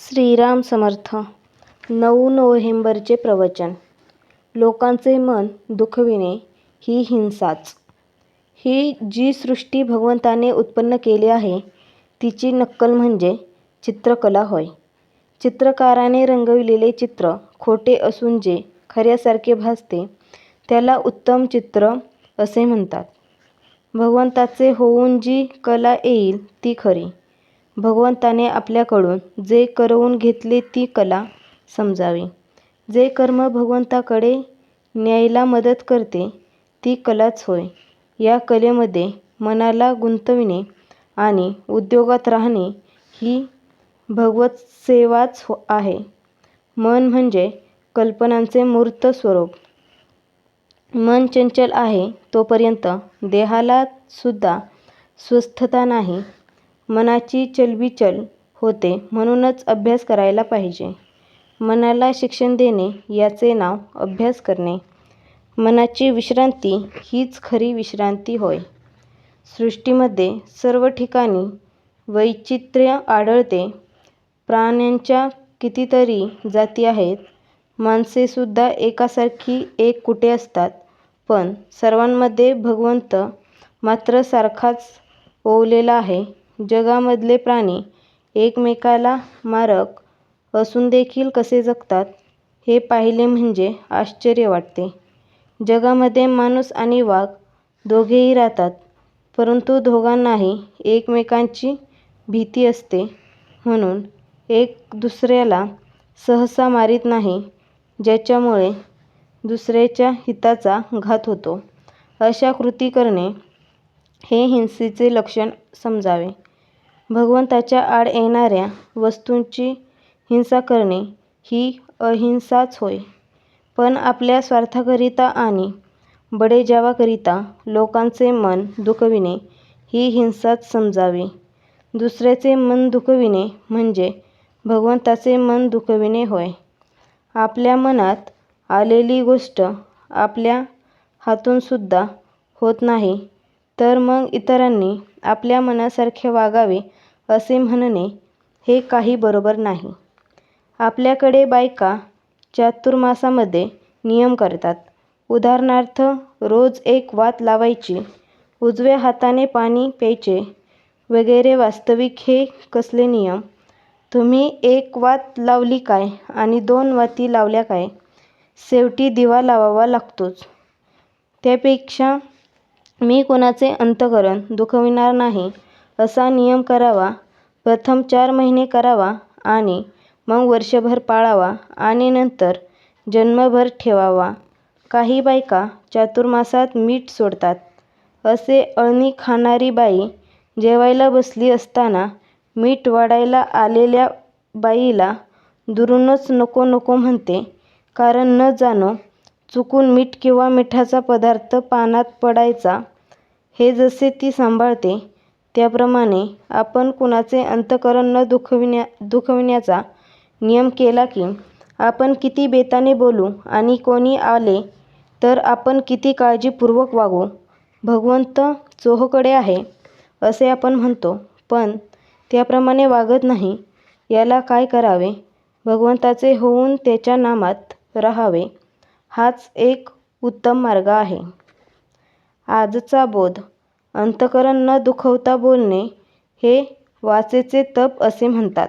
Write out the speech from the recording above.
श्रीराम समर्थ. नऊ नोव्हेंबरचे प्रवचन. लोकांचे मन दुखविणे ही हिंसाच. ही जी सृष्टी भगवंताने उत्पन्न केली आहे तिची नक्कल म्हणजे चित्रकला होय. चित्रकाराने रंगविलेले चित्र खोटे असून जे खऱ्यासारखे भासते त्याला उत्तम चित्र असे म्हणतात. भगवंताचे होऊन जी कला येईल ती खरी. भगवंताने आपल्याकडून जे करवून घेतले ती कला समजावी. जे कर्म भगवंताकडे न्यायला मदत करते ती कलाच होय. या कलेमध्ये मनाला गुंतविणे आणि उद्योगात राहणे ही भगवतसेवाच हो- आहे. मन म्हणजे कल्पनांचे मूर्त स्वरूप. मन चंचल आहे तोपर्यंत देहाला सुद्धा स्वस्थता नाही. मनाची चलबिचल होते म्हणूनच अभ्यास करायला पाहिजे. मनाला शिक्षण देणे याचे नाव अभ्यास करणे. मनाची विश्रांती हीच खरी विश्रांती होय. सृष्टीमध्ये सर्व ठिकाणी वैचित्र्य आढळते. प्राण्यांच्या कितीतरी जाती आहेत. माणसेसुद्धा एकासारखी एक कुठे असतात. पण सर्वांमध्ये भगवंत मात्र सारखाच ओवलेला आहे. जगामधले प्राणी एकमेकाला मारक असूनदेखील कसे जगतात हे पाहिले म्हणजे आश्चर्य वाटते. जगामध्ये माणूस आणि वाघ दोघेही राहतात परंतु दोघांनाही एकमेकांची भीती असते. म्हणून एक दुसऱ्याला सहसा मारीत नाही ज्याच्यामुळे दुसऱ्याच्या हिताचा घात होतो. अशा कृती करणे हे हिंसेचे लक्षण समजावे. भगवंताच्या आड येणाऱ्या वस्तूंची हिंसा करणे ही अहिंसाच होय. पण आपल्या स्वार्थाकरिता आणि बडेजावाकरिता लोकांचे मन दुखविणे ही हिंसाच समजावी. दुसऱ्याचे मन दुखविणे म्हणजे भगवंताचे मन दुखविणे होय. आपल्या मनात आलेली गोष्ट आपल्या हातूनसुद्धा होत नाही. तर मग इतरांनी आपल्या मनासारखे वागावे असे म्हणणे हे काही बरोबर नाही. आपल्याकडे बायका चातुर्मासामध्ये नियम करतात. उदाहरणार्थ रोज एक वात लावायची उजव्या हाताने पाणी प्यायचे वगैरे वास्तविक हे कसले नियम? तुम्ही एक वात लावली काय आणि दोन वाती लावल्या काय? शेवटी दिवा लावावा लागतोच. त्यापेक्षा मी कोणाचे अंतःकरण दुखविणार नाही असा नियम करावा. प्रथम चार महिने करावा आणि मग वर्षभर पाळावा आणि नंतर जन्मभर ठेवावा. काही बायका चातुर्मासात मीठ सोडतात. असे अळणी खाणारी बाई जेवायला बसली असताना मीठ वाढायला आलेल्या बाईला दुरूनच नको नको म्हणते. कारण न जाणो चुकून मीठ किंवा मिठाचा पदार्थ पानात पडायचा हे जसे ती सांभाळते त्याप्रमाणे आपण कुणाचे अंतःकरण न दुखविण्या दुखविण्याचा नियम केला की आपण किती बेताने बोलू आणि कोणी आले तर आपण किती काळजीपूर्वक वागू भगवंत चोहोकडे आहे असे आपण म्हणतो. पण त्याप्रमाणे वागत नाही याला काय करावे? भगवंताचे होऊन त्याच्या नामात राहावे. हाच एक उत्तम मार्ग आहे. आजचा बोध अंतःकरण न दुखवता बोलणे हे वाचेचे तप असे म्हणतात.